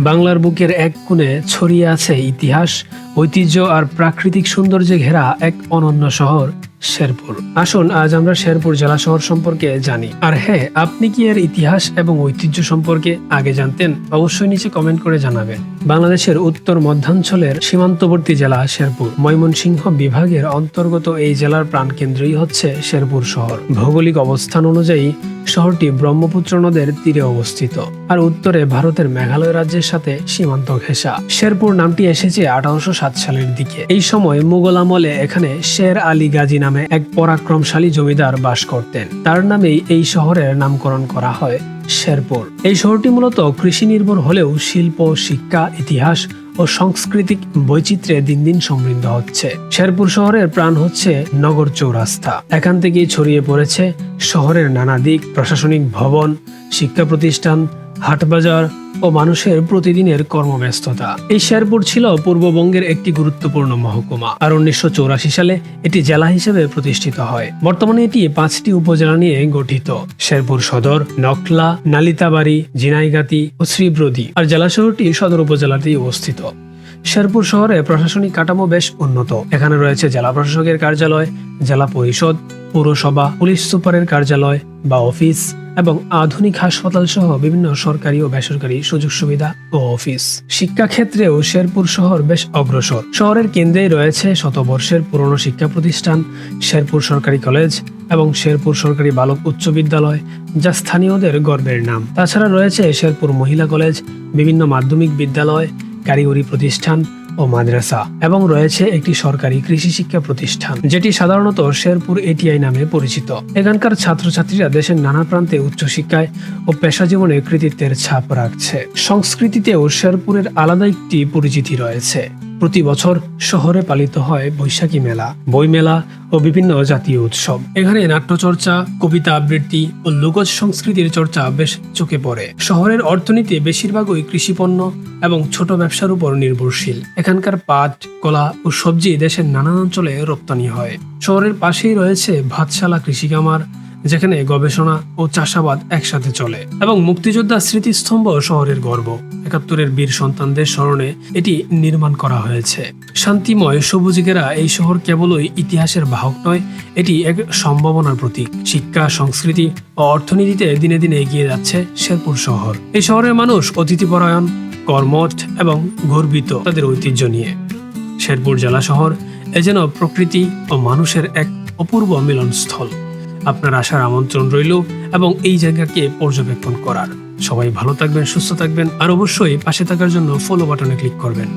বাংলার বুকের এক কোণে ছড়িয়ে আছে ইতিহাস, ঐতিহ্য আর প্রাকৃতিক সৌন্দর্যে ঘেরা এক অনন্য শহর, শেরপুর। আসুন, আজ আমরা শেরপুর জেলা শহর সম্পর্কে জানি। আর হ্যাঁ আপনি কি এর ইতিহাস এবং ঐতিহ্য সম্পর্কে আগে জানতেন? অবশ্যই নিচে কমেন্ট করে জানাবেন। বাংলাদেশের উত্তর মধ্যাঞ্চলের সীমান্তবর্তী জেলা শেরপুর। ময়মনসিংহ বিভাগের অন্তর্গত এই জেলার প্রাণকেন্দ্রই হচ্ছে শেরপুর শহর। ভৌগোলিক অবস্থান অনুযায়ী, শহরটি ব্রহ্মপুত্র নদের তীরে অবস্থিত আর উত্তরে ভারতের মেঘালয় রাজ্যের সাথে সীমান্ত ঘেঁষা। শেরপুর নামটি এসেছে আঠারোশো সাত সালের দিকে। এই সময় মুঘল আমলে এখানে শের আলী গাজী নামে এক পরাক্রমশালী জমিদার বাস করতেন। তার নামেই এই শহরের নামকরণ করা হয়। শেরপুর। এই শহরটি মূলত কৃষি নির্ভর হলেও শিল্প, শিক্ষা, ইতিহাস ও সাংস্কৃতিক বৈচিত্র্যে দিন দিন সমৃদ্ধ হচ্ছে। শেরপুর শহরের প্রাণ হচ্ছে নগর চৌরাস্তা। এখান থেকেই ছড়িয়ে পড়েছে শহরের নানা দিক, প্রশাসনিক ভবন, শিক্ষা প্রতিষ্ঠান, হাটবাজার ও মানুষের প্রতিদিনের কর্মব্যস্ততা। এই শেরপুর ছিল পূর্ববঙ্গের একটি গুরুত্বপূর্ণ মহকুমা। আর উনিশশো সালে এটি জেলা হিসেবে প্রতিষ্ঠিত হয়। বর্তমানে এটি পাঁচটি উপজেলা নিয়ে গঠিত। শেরপুর সদর, নকলা, নালিতাবাড়ি জিনাইগাতি ও শ্রীব্রদী। আর জেলা শহরটি সদর উপজেলাতেই অবস্থিত। শেরপুর শহরে প্রশাসনিক কাঠামো বেশ উন্নত। এখানে রয়েছে জেলা প্রশাসকের কার্যালয়, জেলা পরিষদ পৌরসভা, পুলিশ সুপারের কার্যালয় বা অফিস এবং আধুনিক হাসপাতাল সহ বিভিন্ন সরকারি ও বেসরকারি সুযোগ সুবিধা ও অফিস। শিক্ষা ক্ষেত্রেও শেরপুর শহর বেশ অগ্রসর। শহরের কেন্দ্রেই রয়েছে শতবর্ষের পুরনো শিক্ষা প্রতিষ্ঠান, শেরপুর সরকারি কলেজ এবং শেরপুর সরকারি বালক উচ্চ বিদ্যালয়, যা স্থানীয়দের গর্বের নাম। তাছাড়া রয়েছে শেরপুর মহিলা কলেজ, বিভিন্ন মাধ্যমিক বিদ্যালয়, কারিগরি প্রতিষ্ঠান ও মাদ্রাসা এবং রয়েছে একটি সরকারি কৃষি শিক্ষা প্রতিষ্ঠান, যেটি সাধারণত শেরপুর এটিআই নামে পরিচিত। এখানকার ছাত্রছাত্রীরা দেশের নানা প্রান্তে উচ্চশিক্ষায় ও পেশা জীবনে কৃতিত্বের ছাপ রাখছে। সংস্কৃতিতেও শেরপুরের আলাদা একটি পরিচিতি রয়েছে। প্রতি বছর শহরে পালিত হয় বৈশাখী মেলা, বই মেলা ও বিভিন্ন জাতীয় উৎসব। এখানে নাট্যচর্চা, কবিতা আবৃত্তি ও লোকজ সংস্কৃতির চর্চা বেশ চোখে পড়ে। শহরের অর্থনীতি বেশিরভাগই কৃষিপণ্য এবং ছোট ব্যবসার উপর নির্ভরশীল। এখানকার পাট, কলা ও সবজি দেশের নানান অঞ্চলে রপ্তানি হয়। শহরের পাশেই রয়েছে ভাতশালা কৃষি খামার, যেখানে গবেষণা ও চাষাবাদ একসাথে চলে এবং মুক্তিযোদ্ধা স্মৃতিস্তম্ভ শহরের গর্ব। একাত্তরের বীর সন্তানদের স্মরণে এটি নির্মাণ করা হয়েছে। শান্তিময় সবুজ ঘেরা এই শহর কেবলই ইতিহাসের বাহক নয়, এটি এক সম্ভাবনার প্রতীক। শিক্ষা, সংস্কৃতি ও অর্থনীতিতে দিনে দিনে এগিয়ে যাচ্ছে শেরপুর শহর। এই শহরের মানুষ অতিথিপরায়ণ, কর্মঠ এবং গর্বিত তাদের ঐতিহ্য নিয়ে। শেরপুর জেলা শহর এ যেন প্রকৃতি ও মানুষের এক অপূর্ব মিলনস্থল। আপনার আসার আমন্ত্রণ রইল এবং এই জায়গাকে পর্যবেক্ষণ করার। সবাই ভালো থাকবেন সুস্থ থাকবেন আর অবশ্যই পাশে থাকার জন্য ফলো বাটনে ক্লিক করবেন।